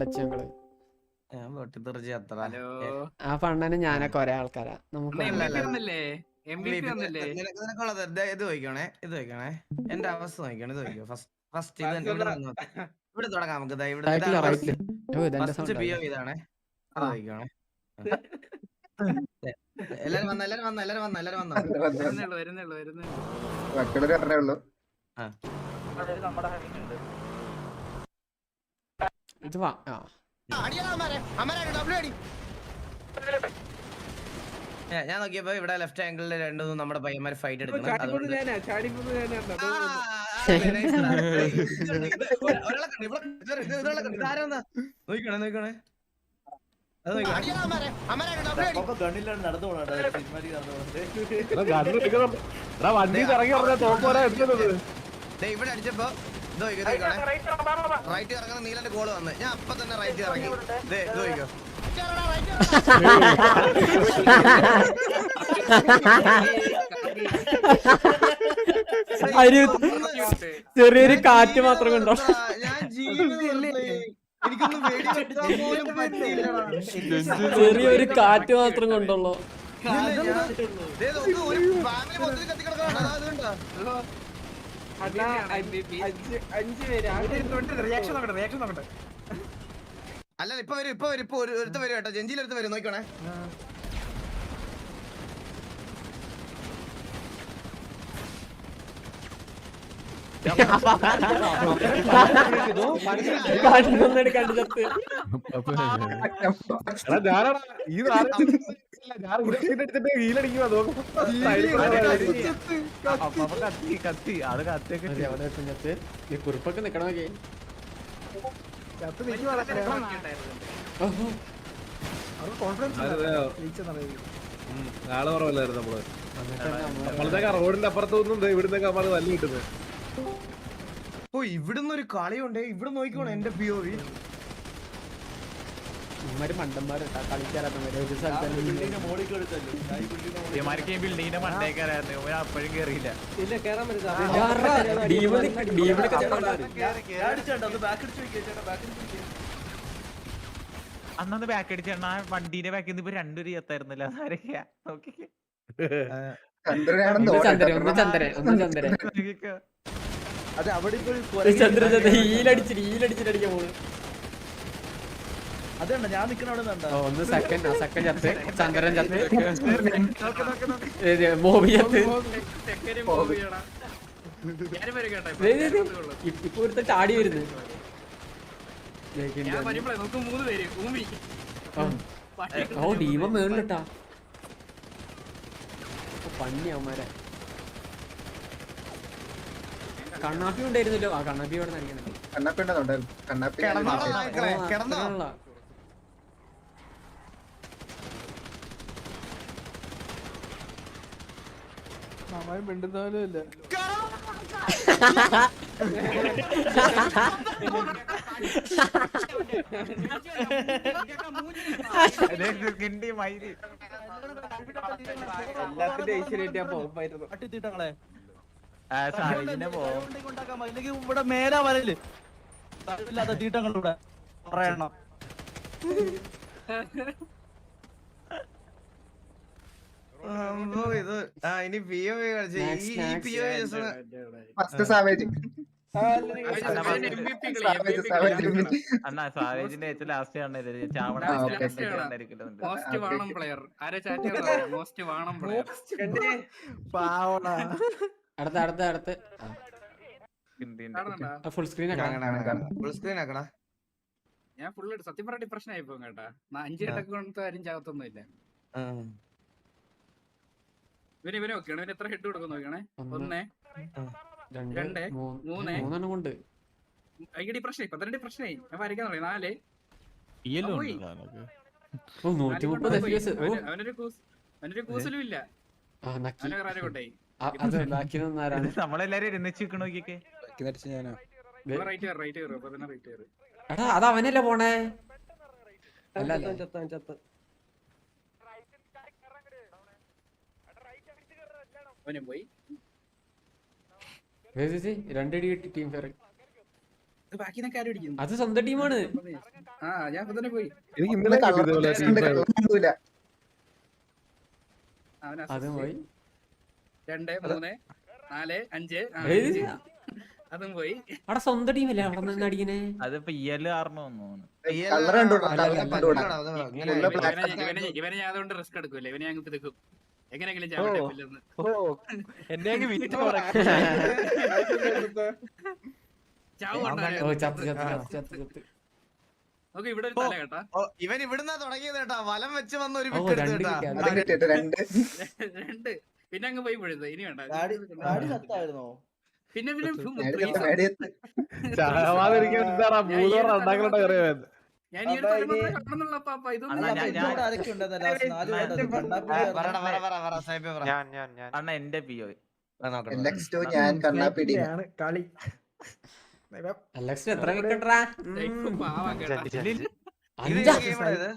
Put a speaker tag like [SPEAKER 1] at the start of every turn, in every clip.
[SPEAKER 1] Touch
[SPEAKER 2] ഞങ്ങൾ.
[SPEAKER 1] ആ പണ്ണന് ഞാനൊക്കെ ഒരേ ആൾക്കാരാ. നമുക്ക്
[SPEAKER 3] ഇത് ഇത് എന്റെ അവസ്ഥ നോക്കണം ഇത് നോക്കിയോ ഫസ്റ്റ് ഫസ്റ്റ് ഇത്
[SPEAKER 4] First
[SPEAKER 3] ഇവിടെ തുടങ്ങാം നമുക്ക് ഇവിടെ ഫസ്റ്റ്. ഇതാണ്. അത് എല്ലാരും വന്നു എല്ലാരും വന്നു എല്ലാരും വന്നു എല്ലാരും വന്നു.
[SPEAKER 2] വരുന്നുള്ളൂ വരുന്നുള്ളൂ
[SPEAKER 5] ഉള്ളൂ
[SPEAKER 1] ഇത് വാ ആ
[SPEAKER 3] ഞാൻ- ഞാൻ നോക്കിയപ്പോ ഇവിടെ ലെഫ്റ്റ് ആംഗിളിൽ രണ്ടു നമ്മുടെ പയ്യന്മാർ ഫൈറ്റ് എടുക്കണം ഇവിടെ അടിച്ചപ്പോ ഇത് നോക്കിക്കോ. റൈറ്റ് ഇറങ്ങുന്ന നീലന്റെ ഗോൾ വന്ന്. ഞാൻ അപ്പൊ തന്നെ റൈറ്റ് ഇറങ്ങി ദേ ഇത് നോക്കിക്കോ.
[SPEAKER 1] ഒരു ചെറിയൊരു കാറ്റ് മാത്രം കൊണ്ടോ?
[SPEAKER 3] ഞാൻ ജീവിതം എനിക്കൊന്നും വെടി വെക്കാൻ പോലും പറ്റിയില്ലടാ.
[SPEAKER 1] ചെറിയൊരു കാറ്റ് മാത്രം കൊണ്ടുള്ളൂ.
[SPEAKER 3] ദേ ഒരു മൊത്തത്തിൽ അതുകൊണ്ടാ. അല്ല ഇപ്പൊ വരും ഇപ്പൊ വരും ഇപ്പൊ ഒരു ഒരുത്ത വരും കേട്ടോ. ജഞ്ചിയിൽ ഒരുത്ത് വരും നോക്കണേ
[SPEAKER 1] കണ്ടു ചത്ത്
[SPEAKER 6] ഞാനാടാ ഈ
[SPEAKER 1] കുറിപ്പൊക്കെ നിക്കണമൊക്കെ
[SPEAKER 6] നാളെ കുറവല്ലായിരുന്നു നമ്മൾ. നമ്മളതൊക്കെ റോഡിന്റെ അപ്പുറത്തൊന്നും ഇവിടുന്നൊക്കെ നമ്മൾ തല്ലി കിട്ടുന്നത്
[SPEAKER 3] ഓ ഇവിടുന്ന് ഒരു കളിയുണ്ട്. ഇവിടെ നോക്കിക്കോണേ എന്റെ പി ഒ വി
[SPEAKER 1] ഇവന്മാര് മണ്ടന്മാരുണ്ടാ കളിക്കാറാത്തവര് ഒരു സ്ഥലത്ത്
[SPEAKER 7] ബിൽഡിങ്ങിന്റെ മണ്ടേക്കാരായിരുന്നു ഇവൻ അപ്പോഴും കേറിയില്ല
[SPEAKER 4] ഇല്ല കേറാൻ
[SPEAKER 7] ബാക്ക് അടിച്ചെണ്ണ വണ്ടീന്റെ ബാക്കിൽ നിന്ന് ഇപ്പൊ രണ്ടു എത്തായിരുന്നില്ല ആരൊക്കെയാ നോക്കിക്കേ
[SPEAKER 5] ചന്ദ്രനാണെന്ന്
[SPEAKER 1] ഒന്ന് ചന്ദ്രൻ
[SPEAKER 5] അടിക്കാൻ
[SPEAKER 1] ഒന്ന് ചന്ദ്രൻ ഒന്ന് ചന്ദ്രൻ
[SPEAKER 7] നോക്കിക്കോ.
[SPEAKER 1] ചന്ദ്രൻ ചന്ദ്രൻ ഹീലടിച്ചിട്ട് ഹീലടിച്ചിട്ട് അടിക്കാൻ പോകുന്നു ഓ, ഒന്ന് സെക്കൻഡ് സെക്കൻഡ് ചത്ത്. ചന്ദ്രൻ ചത്ത്. മോബി ചത്ത്.
[SPEAKER 2] ഇപ്പൊ.
[SPEAKER 1] ഒരുത്ത ചാടി വരുന്നു. ഓ ഡീമ മേളിലിട്ടാ. പന്നി അവന്മാരെ കണ്ണാപ്പി ഉണ്ടായിരുന്നല്ലോ. ആ കണ്ണാപ്പി ഇവിടെ നടിക്കുന്നുണ്ട്
[SPEAKER 5] കണ്ണാപ്പി ഉണ്ടെന്നുണ്ടായിരുന്നു. കണ്ണാപ്പി
[SPEAKER 3] കിടന്നോ?
[SPEAKER 5] ഞാൻ-
[SPEAKER 3] നായ്ക്കളെ, കിടന്നോ?
[SPEAKER 4] മാമായും മിണ്ടുന്നവരും ഇല്ല
[SPEAKER 7] കിണ്ടി മയിൽ
[SPEAKER 4] എല്ലാത്തിന്റെ ഐശ്വര്യ പോകുമ്പായിരുന്നു
[SPEAKER 7] ആ സാലിജിനെ പോവും
[SPEAKER 8] ഇവിടെ മേലാ വരൽ. ഇല്ലാത്ത തീട്ടങ്ങളിലൂടെ പറയണം.
[SPEAKER 3] ഇത് ഇനി പി ഒ
[SPEAKER 5] ഫസ്റ്റ് സാവേജ്
[SPEAKER 7] അണ്ണാ ഏറ്റവും ലാസ്റ്റ് ആണ് ചാവണ
[SPEAKER 5] ആ, okay.
[SPEAKER 2] മോസ്റ്റ് വാണം പ്ലെയർ ആരെ ചാറ്റ് മോസ്റ്റ് വാണം പ്ലെയർ
[SPEAKER 1] അടുത്ത അടുത്ത ഫുൾ സ്ക്രീൻ ആക്കണം
[SPEAKER 3] ഫുൾ സ്ക്രീൻ ആക്കണ
[SPEAKER 2] ഞാൻ ഫുള്ള് സത്യം പറഞ്ഞ ഡിപ്രഷൻ ആയിപ്പോ പോകും കേട്ടാ. അഞ്ചു കെട്ടൊക്കെ കൊണ്ടു ആരും ചാകത്തൊന്നും ഇല്ല.
[SPEAKER 3] ആ.
[SPEAKER 2] ഇവന് ഇവനെ നോക്കിയാണ് ഇവന് എത്ര ഹെഡ് കൊടുക്കും നോക്കണേ ഒന്ന്
[SPEAKER 1] രണ്ട് മൂന്ന്. മൂന്നെണ്ണം കൊണ്ട്.
[SPEAKER 2] ഭയങ്കര ഡിപ്രഷൻ പന്ത്രണ്ട് ഡിപ്രഷനായി ഞാൻ വരയ്ക്കാൻ തുടങ്ങി. നാല്. അവനൊരു കൂസ് അവനൊരു കൂസലും ഇല്ല.
[SPEAKER 1] ആ നക്കി.
[SPEAKER 2] അവനെ റാരെ കൊണ്ടേ
[SPEAKER 1] ആ, പോണേ?
[SPEAKER 7] അല്ല ഇരുന്നിച്ച് നിക്കണ നോക്കിക്കേ
[SPEAKER 2] റൈറ്റ് കയറി റൈറ്റ് കയറി അപ്പൊ തന്നെ റൈറ്റ് കയറി
[SPEAKER 1] എടാ അത് അവനല്ലേ പോണേ അല്ല അല്ല
[SPEAKER 4] ചത്താൻ ചത്ത
[SPEAKER 2] അവനും പോയി.
[SPEAKER 1] രണ്ടടി കിട്ടി ടീം ഫെയർ
[SPEAKER 2] ബാക്കി
[SPEAKER 1] അത് സ്വന്തം ടീമാണ്
[SPEAKER 2] ആ ഞാൻ തന്നെ പോയി.
[SPEAKER 6] എനിക്ക് ഇന്നലെ
[SPEAKER 1] അത് പോയി.
[SPEAKER 2] രണ്ട് മൂന്ന് നാല് അഞ്ച്. അതും പോയി.
[SPEAKER 1] അവിടെ സ്വന്തം ടീമല്ലേ അവിടെ നിന്ന് അടിക്കണേ?
[SPEAKER 7] അതിപ്പോ ഇയൽ എൽ കാരണം തോന്നുന്നു.
[SPEAKER 2] ഇവനെ ഞാൻ അതുകൊണ്ട് റിസ്ക് എടുക്കൂല? ഇവനെ ഞങ്ങൾക്ക് എടുക്കും എങ്ങനെയെങ്കിലും
[SPEAKER 8] ഓ.
[SPEAKER 2] ചാവട്ടെ പുല്ലെന്ന്.
[SPEAKER 8] എന്നെ വിറ്റ്
[SPEAKER 2] നോക്ക് ഇവിടെ ഒരു തല കേട്ടാ.
[SPEAKER 3] ഇവൻ ഇവിടുന്നാ തുടങ്ങിയത് കേട്ടാ. വലം വെച്ച് വന്ന ഒരു
[SPEAKER 1] രണ്ട്
[SPEAKER 5] രണ്ട്.
[SPEAKER 2] രണ്ട്. പിന്നെ അങ്ങ് പോയി പൊഴുത് ഇനി വേണ്ട. പിന്നെ പിന്നെ ഞാൻ ഈ ഒരു തല മാത്രമേ കാണുന്നുള്ളൂ അപ്പൊ ഇതൊന്നും
[SPEAKER 7] അണ്ണ എന്റെ പി ഒ
[SPEAKER 5] ഞാൻ കണ്ണാപ്പിടി
[SPEAKER 4] കളി.
[SPEAKER 1] എത്ര വിക്കട്ടാ
[SPEAKER 3] ആ ഇത്?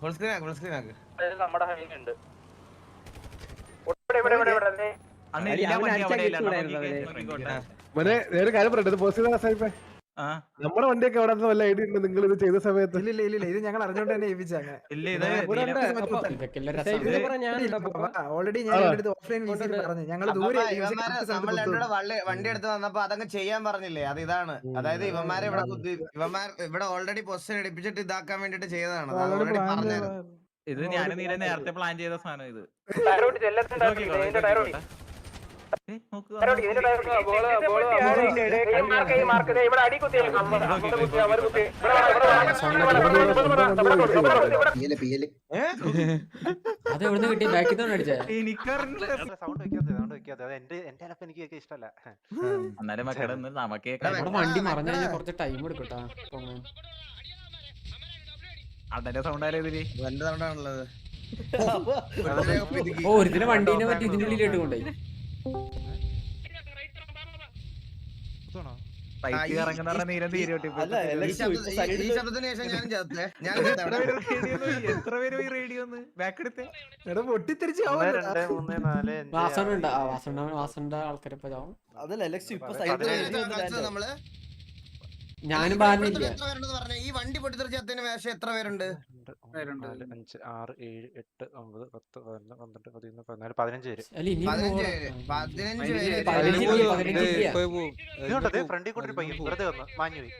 [SPEAKER 3] Full screen ആക്ക്, full screen
[SPEAKER 7] അണ്ണ
[SPEAKER 6] മോനെ നേരെ കാര്യം പറയട്ടെ ഇത് പോസിറ്റീവ് സാഹിബേ?
[SPEAKER 7] ആ.
[SPEAKER 6] നമ്മുടെ വണ്ടിയൊക്കെ അവിടെ വല്ല ഐഡിയ ഉണ്ട് നിങ്ങൾ ഇത് ചെയ്ത സമയത്ത്
[SPEAKER 4] ഇല്ല ഇല്ല ഇല്ല ഇത് ഞങ്ങൾ അറിഞ്ഞോണ്ട് തന്നെ ഓൾറെഡി ഞാൻ ഓഫ്ലൈൻ പറഞ്ഞു. ഞങ്ങൾ
[SPEAKER 3] വണ്ടി എടുത്ത് വന്നപ്പോ അതങ്ങ് ചെയ്യാൻ പറഞ്ഞില്ലേ? അത് ഇതാണ്. അതായത് ഇവന്മാരെ ഇവിടെ ഇവന്മാർ ഇവിടെ ഓൾറെഡി പൊസിഷൻ എടുപ്പിച്ചിട്ട് ഇതാക്കാൻ വേണ്ടിട്ട് ചെയ്തതാണ്. ഓൾറെഡി പറഞ്ഞായിരുന്നു.
[SPEAKER 7] ഇത് ഞാൻ നേരത്തെ പ്ലാൻ ചെയ്ത സാധനം ഇത്.
[SPEAKER 1] അത് എവിടുന്ന് കിട്ടി? ബാക്കിൽ അടിച്ചേ.
[SPEAKER 9] സൗണ്ട് വെക്കാത്ത സൗണ്ട് വെക്കാത്ത അത് എന്റെ എന്റെ അലപ്പ് എനിക്ക് കേൾക്കാൻ ഇഷ്ടമല്ല.
[SPEAKER 7] അന്നേരം മക്കളെ ഒന്ന് നമുക്ക്
[SPEAKER 1] നമ്മുടെ വണ്ടി മറഞ്ഞു കഴിഞ്ഞാൽ കുറച്ച് ടൈം എടുക്കട്ടാ.
[SPEAKER 7] അണ്ണന്റെ സൗണ്ട് ആരോ ഇതിൽ?
[SPEAKER 3] എന്റെ തവണയാണുള്ളത്
[SPEAKER 1] ഓ ഒരുത്തിനെ വണ്ടീനെ പറ്റി ഇതിന്റെ ഉള്ളിലിട്ട് കൊണ്ടുപോയി.
[SPEAKER 7] എത്ര പേര് റേഡിയോ ഒന്ന്
[SPEAKER 4] പൊട്ടിത്തെറിച്ച്
[SPEAKER 8] അതല്ല ഇപ്പൊ
[SPEAKER 1] ഞാനും പറഞ്ഞില്ല
[SPEAKER 3] ഈ വണ്ടി പൊട്ടിത്തെറിച്ചതിന് വേഷം എത്ര പേരുണ്ട്?
[SPEAKER 9] രണ്ട്. നാല് അഞ്ച് ആറ് ഏഴ് എട്ട് ഒമ്പത് പത്ത് പതിനൊന്ന് പന്ത്രണ്ട് പതിമൂന്ന് പതിനാല് പതിനഞ്ച് പേര്.
[SPEAKER 3] പേര് പേര്.
[SPEAKER 9] ഇതുകൊണ്ടത് ഫ്രണ്ടിൽ കൂടെ ഒരു പയ്യൻ വെറുതെ വന്ന് മാഞ്ഞു പോയി.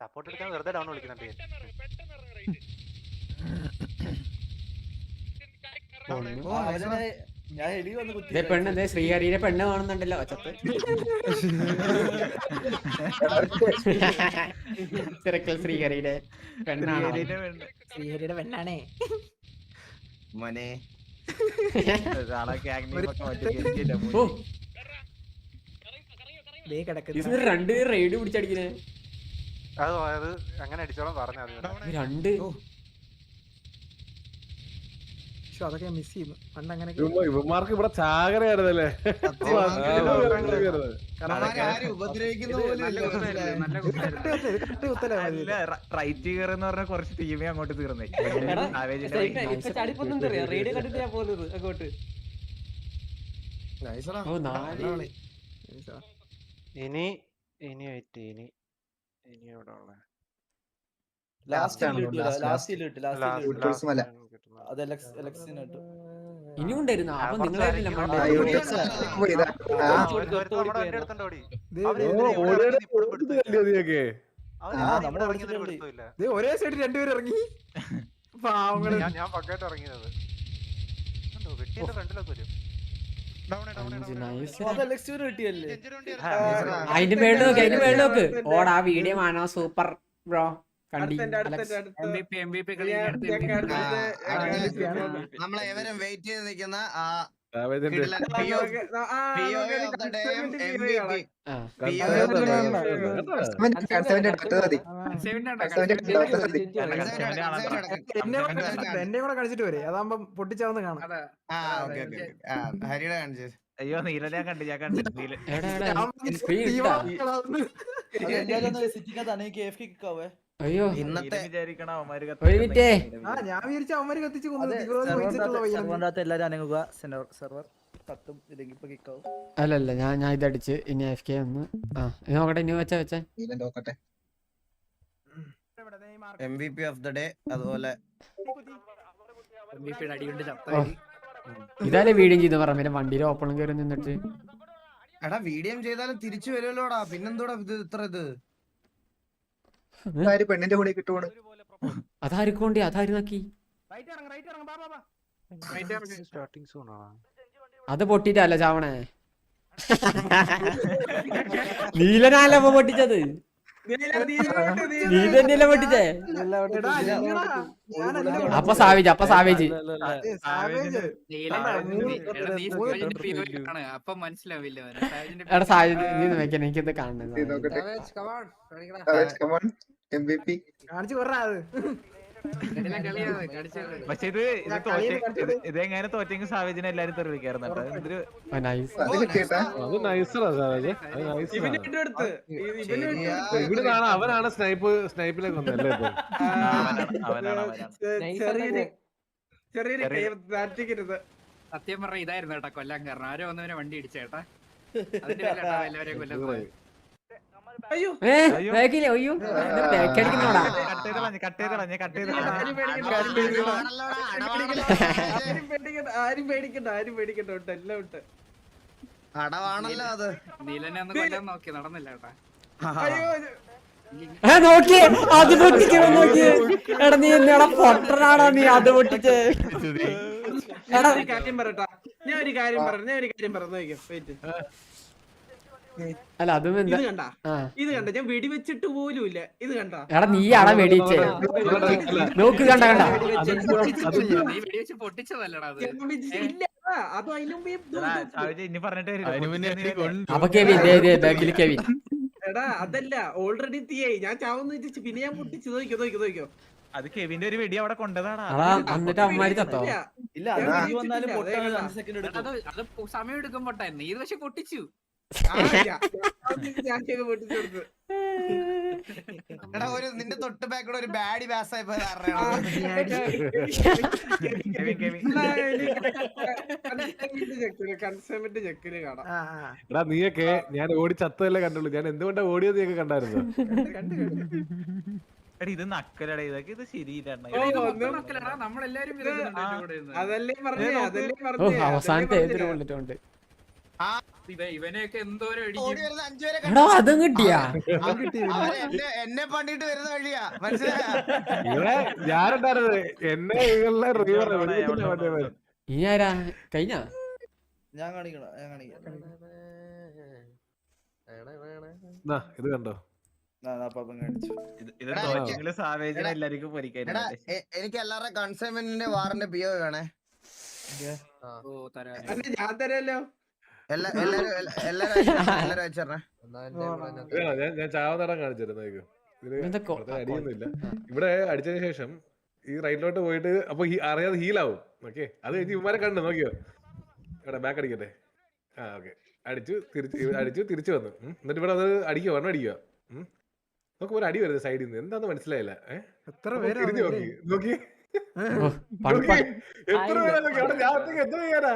[SPEAKER 9] സപ്പോർട്ട് എടുക്കാൻ വെറുതെ ഡൗൺ വിളിക്കുന്നുണ്ട് ഞാൻ.
[SPEAKER 1] ഒന്ന്.
[SPEAKER 8] ഞാൻ എലി വന്ന്
[SPEAKER 1] ദേ
[SPEAKER 8] കുത്തി
[SPEAKER 1] പെണ്ണ് ദേ ശ്രീഹരിയുടെ പെണ്ണ് കാണുന്നുണ്ടല്ലോ ഒച്ചത്ത് തിരക്കൽ ശ്രീഹരിയുടെ പെണ്ണാണ്?
[SPEAKER 4] ശ്രീഹരിയുടെ പെണ്ണാണേ.
[SPEAKER 3] മോനെ.
[SPEAKER 1] രണ്ട് റൈഡ് പിടിച്ചടിക്കുന്നേ
[SPEAKER 9] അത് അങ്ങനെ അടിച്ചോളം പറഞ്ഞു
[SPEAKER 1] രണ്ട്.
[SPEAKER 4] ശ്ശോ, അതൊക്കെ മിസ് ചെയ്യുന്നു. പണ്ട് അങ്ങനെ
[SPEAKER 6] ഇവന്മാ- ഇവന്മാർക്ക് ഇവിടെ ചാകരയായിരുന്നല്ലേ?
[SPEAKER 7] റൈറ്റ് കയറി എന്ന് പറഞ്ഞ കുറച്ച് ടീമേ അങ്ങോട്ട് തീർന്നേ.
[SPEAKER 1] റേഡിയോ കണ്ടിട്ട് ഞാൻ പോകുന്നത് അങ്ങോട്ട്.
[SPEAKER 9] ഇനി ഇനി ആയിട്ട് ഇനി ഇനി എവിടെ ഉള്ള?
[SPEAKER 1] ഇനിയും ഉണ്ടായിരുന്നു. അപ്പൊ. മണ്ടേ.
[SPEAKER 4] ഒരേ സൈഡിൽ രണ്ടുപേരും ഇറങ്ങി. പാവങ്ങൾ.
[SPEAKER 9] ഞാൻ പക്കായിട്ട് ഇറങ്ങിയത്. വെട്ടിന്റെ ഫ്രണ്ടിലൊക്കെ വരും.
[SPEAKER 1] അതിന്റെ മേളിൽ നോക്ക് അതിന്റെ മേളിൽ നോക്ക്. ഓടാ വീഡിയോ ആണോ സൂപ്പർ ബ്രോ
[SPEAKER 3] നമ്മളെ എവരും വെയിറ്റ് ചെയ്ത് നിൽക്കുന്ന ആ.
[SPEAKER 4] എന്നെ കൂടെ കളിച്ചിട്ട് വരെ. അതാകുമ്പം പൊട്ടിച്ചാവുന്ന കാണാം.
[SPEAKER 2] അതാ.
[SPEAKER 3] ആ ഓക്കെ ഓക്കെ ആ ഹരിയുടെ കാണിച്ചു.
[SPEAKER 7] അയ്യോ നീലനെ കണ്ടു ഞാൻ കണ്ടു. നീല
[SPEAKER 1] അയ്യോ.
[SPEAKER 3] ഇന്നത്തെ
[SPEAKER 1] മിനിറ്റേ
[SPEAKER 4] ആ ഞാൻ വിചാരിച്ച അവന്മാര് കത്തിച്ച്
[SPEAKER 8] എല്ലാരും അനങ്ങുക. സെർവർ കത്തും ഇല്ലെങ്കിൽ ഇപ്പൊ കിക്കാവും
[SPEAKER 1] അല്ലല്ല ഞാൻ ഞാൻ ഇതടിച്ച് ഇനി എഫ് കെ ഒന്ന് ആ നോക്കട്ടെ ഇനി വെച്ചാ വെച്ചേ.
[SPEAKER 5] നോക്കട്ടെ.
[SPEAKER 3] M V P of the day അതുപോലെ
[SPEAKER 1] ഇതാലേ വീഡിയോ ചെയ്ത് പറ പിന്നെ വണ്ടിയിൽ ഓപ്പണും കയറി നിന്നിട്ട്.
[SPEAKER 3] എടാ വീഡിയോ ചെയ്താലും തിരിച്ചു വരുമല്ലോടാ പിന്നെന്തോടാ ഇത് ഇത്ര ഇത്?
[SPEAKER 5] പെണ്ണിന്റെ കൂടെ കിട്ടുവാണ്?
[SPEAKER 1] അതാരിക്കോണ്ടി അതാര് നോക്കി
[SPEAKER 9] സ്റ്റാർട്ടിങ് സോൺ
[SPEAKER 1] അത് പൊട്ടിട്ടല്ല ചാവണേ. നീലനാല പൊട്ടിച്ചത്. നീ തന്നെയല്ലേ പൊട്ടിച്ചേ അപ്പൊ സാവേജ് അപ്പൊ സാവേജ്. എടാ സാവേജ് നീ നോക്കിയാ എനിക്കിത്
[SPEAKER 5] കമോൺ എം ബി പി.
[SPEAKER 7] പക്ഷെ ഇത് ഇത് തോറ്റ ഇത് ഇതെങ്ങനെ തോറ്റെങ്കിൽ സാവേജിനെ എല്ലാരും തെറിവിക്കായിരുന്നു.
[SPEAKER 6] ഇവിടുന്നാണ് അവനാണ് സ്നൈപ്പ് സ്നൈപ്പിലേക്ക്
[SPEAKER 4] ചെറിയൊരു ചെറിയൊരു താഴ്ത്തിക്കരുത്.
[SPEAKER 2] സത്യം പറഞ്ഞ ഇതായിരുന്നു കേട്ടാ കൊല്ലാൻ കാരണം. ആരോ വന്നവനെ വണ്ടി ഇടിച്ചേട്ടാ അതിന്റെ എല്ലാവരെയും കൊല്ലം.
[SPEAKER 4] അയ്യോ.
[SPEAKER 1] ഏ അയ്യോ. ബാക്കടിക്കുന്നോടാ
[SPEAKER 4] ആരും പേടിക്കണ്ട, ആരും പേടിക്കണ്ട. ആരും പേടിക്കണ്ട ആരും പേടിക്കണ്ട ആരും എല്ലാം വിട്ട്
[SPEAKER 3] അടവാണല്ലോ അത്.
[SPEAKER 2] നീലനെ ഒന്ന് കൊല്ലാൻ നോക്കി നടന്നില്ല കേട്ടാ.
[SPEAKER 1] നോക്കിയേ അത് പൊട്ടിക്കണം നോക്കിയേ. എടാ നീ എന്നെടാ പൊട്ടനാടാ നീ അത് പൊട്ടിച്ചേ.
[SPEAKER 4] ഞാൻ ഒരു കാര്യം പറയട്ടാ ഞാൻ ഒരു കാര്യം പറ ഞാൻ ഒരു കാര്യം പറഞ്ഞു നോക്കിയോ വെയിറ്റ്
[SPEAKER 1] അല്ല അതും എന്താ
[SPEAKER 4] ഇത് കണ്ട? ഇത് കണ്ട? ഞാൻ വെടിവെച്ചിട്ട് പോലും ഇല്ല ഇത് കണ്ട?
[SPEAKER 1] എടാ നീ അട വെടിച്ചേ നോക്ക് കണ്ട കണ്ട. അപ്പൊ കെവിൻ ബാക്കിൽ കെവിൻ
[SPEAKER 4] എടാ അതല്ല ഓൾറെഡി തീയായി. ഞാൻ ചാവുന്ന വെച്ച് പിന്നെ ഞാൻ പൊട്ടിച്ച്. നോക്കിയോ നോക്കിയോ നോക്കിയോ
[SPEAKER 7] അത് കെവിന്റെ ഒരു വെടി അവിടെ
[SPEAKER 1] കൊണ്ടതാണ് എന്നിട്ട് അമ്മമാര് ചത്തോ
[SPEAKER 4] ഇല്ല.
[SPEAKER 2] സമയം എടുക്കും. പൊട്ടാൻ നീ ഇത് പക്ഷെ പൊട്ടിച്ചു.
[SPEAKER 4] ആ.
[SPEAKER 3] എടാ ഒരു നിന്റെ തൊട്ട് ബാക്കിടെ ഒരു ബാഡി ബാസ് ആയി പോയത്
[SPEAKER 4] ആ,
[SPEAKER 6] എടാ നീയൊക്കെ ഞാൻ ഓടി ചത്തതല്ലേ കണ്ടുള്ളൂ. ഞാൻ എന്തുകൊണ്ടാ ഓടിയത് നീയൊക്കെ കണ്ടായിരുന്നു?
[SPEAKER 7] എടാ ഇത് നക്കലട ഇതൊക്കെ ഇത് ശരിയില്ല ആ.
[SPEAKER 1] അവസാനത്തെ ഏതൊരു. കൊണ്ടിട്ടുണ്ട്
[SPEAKER 2] ഇവ- ഇവനെയൊക്കെ എന്തോരം
[SPEAKER 1] എടാ അതും കിട്ടിയാ?
[SPEAKER 3] എന്നെ എന്നെ പണ്ടിട്ട് വരുന്ന വഴിയാ. മനസ്സിലായ?
[SPEAKER 6] ഇവിടെ ഞാനുണ്ടായിരുന്നത് എന്നെ ഇവരുടെ റിവർ
[SPEAKER 1] ഇനി ആരാ? കഴിഞ്ഞ?
[SPEAKER 8] ഞാൻ കാണിക്കണം? ഞാൻ
[SPEAKER 6] ഇത് കണ്ടോ?
[SPEAKER 3] എനിക്ക് എല്ലാവരുടെ കൺസൈൻമെന്റിന്റെ വാറിന്റെ പി ഒ വേണേ
[SPEAKER 4] ഞാൻ തരാലോ?
[SPEAKER 6] ഞാൻ ഞാൻ ചാവതടം കാണിച്ചിരുന്നു ഇതിൽ
[SPEAKER 1] ഇതെന്താ കൊ-
[SPEAKER 6] അടിയൊന്നുമില്ല. ഇവിടെ അടിച്ചതിന് ശേഷം ഈ റൈറ്റിലോട്ട് പോയിട്ട് അപ്പൊ അറിയാതെ ഹീലാവും ഓക്കെ അത് കഴിഞ്ഞ് ഇവന്മാരെ കണ്ടു നോക്കിയോ? ഇവിടെ ബാക്ക് അടിക്കട്ടെ. ആ ഓക്കെ അടിച്ചു തിരിച്ച് അടിച്ചു തിരിച്ചു വന്നു. എന്നിട്ട് ഇവിടെ അത് അടിക്കുക വണ്ണം അടിക്കുക. നമുക്ക് നോക്കുമ്പോ ഒരു അടി വരുന്നത് സൈഡിൽ നിന്ന് എന്താന്ന് മനസ്സിലായില്ല. ഏഹ്
[SPEAKER 4] എത്ര
[SPEAKER 6] പേര് നോക്കി. നോക്കി. എത്ര പേരാ? എത്ര ചെയ്യാനാ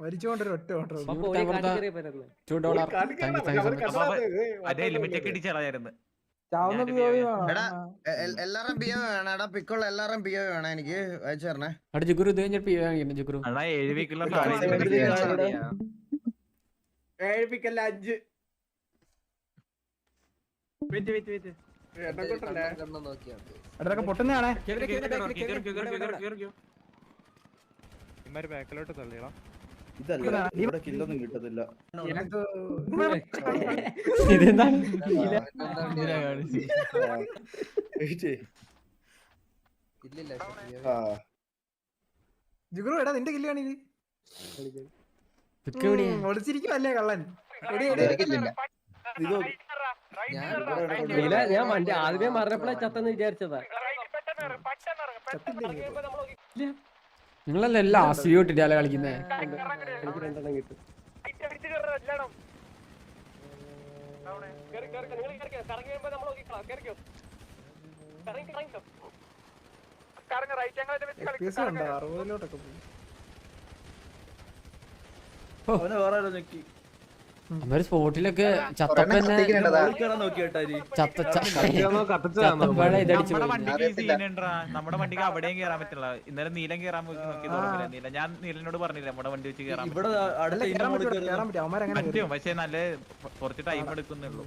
[SPEAKER 4] മരിച്ചുകൊണ്ടൊരു ഒറ്റ ഓട്ടം
[SPEAKER 3] എടാ വേണം എടാ എനിക്ക് അയച്ചു തരണേ
[SPEAKER 1] ജുഗുരു ജുഗുരു
[SPEAKER 4] അഞ്ച്
[SPEAKER 8] പൊട്ടുന്നതാണേ.
[SPEAKER 9] ഇമാര് ബാക്കിലോട്ട് തള്ളിയടാ
[SPEAKER 8] ഇതല്ല. ഇവിടെ കില്ലൊന്നും കിട്ടത്തില്ല.
[SPEAKER 1] ഇതെന്താണ്?
[SPEAKER 4] ജിഗുറു എടാ നിന്റെ കില്ലാണ്
[SPEAKER 1] പിക്ക് എവിടെയാ?
[SPEAKER 4] ഒളിച്ചിരിക്കുവല്ലേ കള്ളൻ.
[SPEAKER 8] ഇത്.
[SPEAKER 10] ഞാൻ വണ്ടി ആദ്യമേ മറന്നപ്പോഴേ ചത്തെന്ന് വിചാരിച്ചതാ.
[SPEAKER 1] നിങ്ങളല്ല എല്ലാം ആസ്വി ഇട്ടിട്ടാല കളിക്കുന്നേ?
[SPEAKER 8] അവനെ വേറെ ആരോ
[SPEAKER 1] അവർ സ്പോട്ടിലൊക്കെ
[SPEAKER 6] ചത്തപ്പന്നെ
[SPEAKER 1] ചത്തപ്പഴ ഇതടിച്ചു
[SPEAKER 7] നമ്മുടെ. വണ്ടിക്ക് അവിടെയും കേറാൻ പറ്റില്ല. ഇന്നലെ നീലം കേറാൻ പോയി നോക്കി നീല ഞാൻ നീലനോട് പറഞ്ഞില്ല നമ്മുടെ വണ്ടി വെച്ച്
[SPEAKER 8] കേറാൻ
[SPEAKER 7] പറ്റും പക്ഷെ നല്ല കുറച്ച് ടൈം എടുക്കുന്നുള്ളൂ.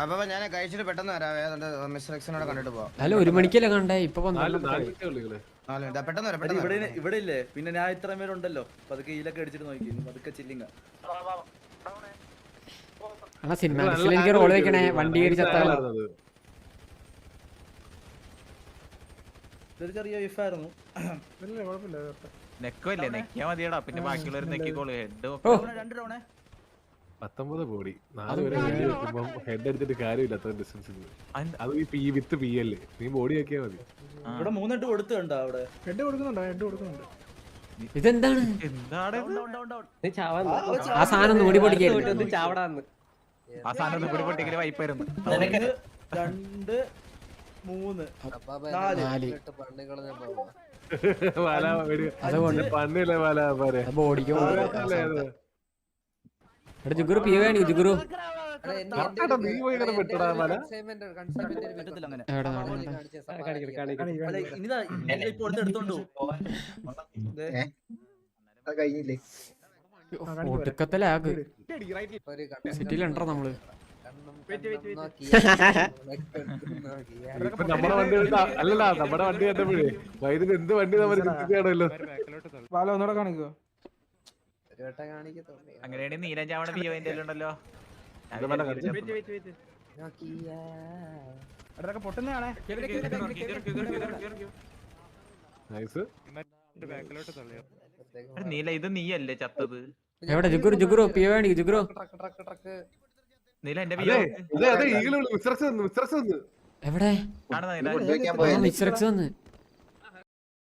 [SPEAKER 3] അപ്പൊ ഞാൻ കഴിച്ചിട്ട് പെട്ടെന്ന് വരാം മിസ്റ്റർ എക്സിനോട് കണ്ടിട്ട് പോവാം.
[SPEAKER 1] അല്ല ഒരു മണിക്കല്ലേ കണ്ടേ? ഇപ്പൊ
[SPEAKER 6] നാല്
[SPEAKER 8] ഇവിടെ ഇവിടെ ഇല്ലേ? പിന്നെ ഞാൻ ഇത്ര പേരുണ്ടല്ലോ പതുക്കെ ഈലൊക്കെ അടിച്ചിട്ട് നോക്കി. പതുക്കെ ചില്ലിങ്ങ.
[SPEAKER 1] എനിക്ക് വെക്കണേ. വണ്ടി കയറി.
[SPEAKER 8] ഇതൊരു ചെറിയ വിഫായിരുന്നു
[SPEAKER 7] നെക്കല്ലേ നെക്കിയാ മതിയടാ. പിന്നെ ബാക്കിയുള്ളവർ നെക്കിക്കോളൂ ഹെഡ്
[SPEAKER 8] രണ്ട് തവണ
[SPEAKER 6] പത്തൊമ്പത് കോടി. നാല് പേരെ വെടി വെക്കുമ്പോ ഹെഡ് അടിച്ചിട്ട് കാര്യമില്ല അത്ര ഡിസ്റ്റൻസ്
[SPEAKER 7] അതെന്താ?
[SPEAKER 6] അത് ഈ പി വിത്ത് പി അല്ലേ നീ ബോഡി ആക്കിയാ മതി.
[SPEAKER 8] ഇവിടെ മൂന്നെട്ട് കൊടുത്തു കണ്ടോ അവിടെ? ഹെഡ് കൊടുക്കുന്നുണ്ടോ? ഹെഡ്
[SPEAKER 10] കൊടുക്കുന്നുണ്ട്. ഇതെന്താണ്?
[SPEAKER 8] ആ,
[SPEAKER 1] സാധനം
[SPEAKER 10] ഓടി ഒന്ന് ചാവടാന്ന്.
[SPEAKER 7] ആ സാധനം ഓടി പൊട്ടിക്കൽ വൈപ്പായിരുന്നു
[SPEAKER 8] രണ്ട് മൂന്ന് നാല്.
[SPEAKER 1] അതുകൊണ്ട്
[SPEAKER 6] പന്നില്ലേ വല പോരെ അത്?
[SPEAKER 1] എടാ ജുഗുറു പി. വേണി ജുഗുറു
[SPEAKER 6] നമ്മൾ. നമ്മുടെ വണ്ടി അല്ലല്ല നമ്മുടെ വണ്ടി കണ്ടപ്പോഴേ വൈദ്യുതി എന്ത് വണ്ടി നമ്മൾ ചിന്തിക്കുകയാണല്ലോ
[SPEAKER 7] അങ്ങനെയാണെങ്കിൽ അങ്ങനെയാണ് ചാവണ ബിയോന്റെ ഉണ്ടല്ലോ.
[SPEAKER 6] ഇത് വല കടിച്ചു. നൈസ്.
[SPEAKER 7] നീല ഇത് നീയല്ലേ ചത്തത്?
[SPEAKER 1] എവിടെ ജുഗുറു ജുഗുറു പി വേണി ജുഗുറു
[SPEAKER 7] നീല എന്റെ
[SPEAKER 6] മിസ്റക്സ്
[SPEAKER 1] എവിടെ? വന്ന്.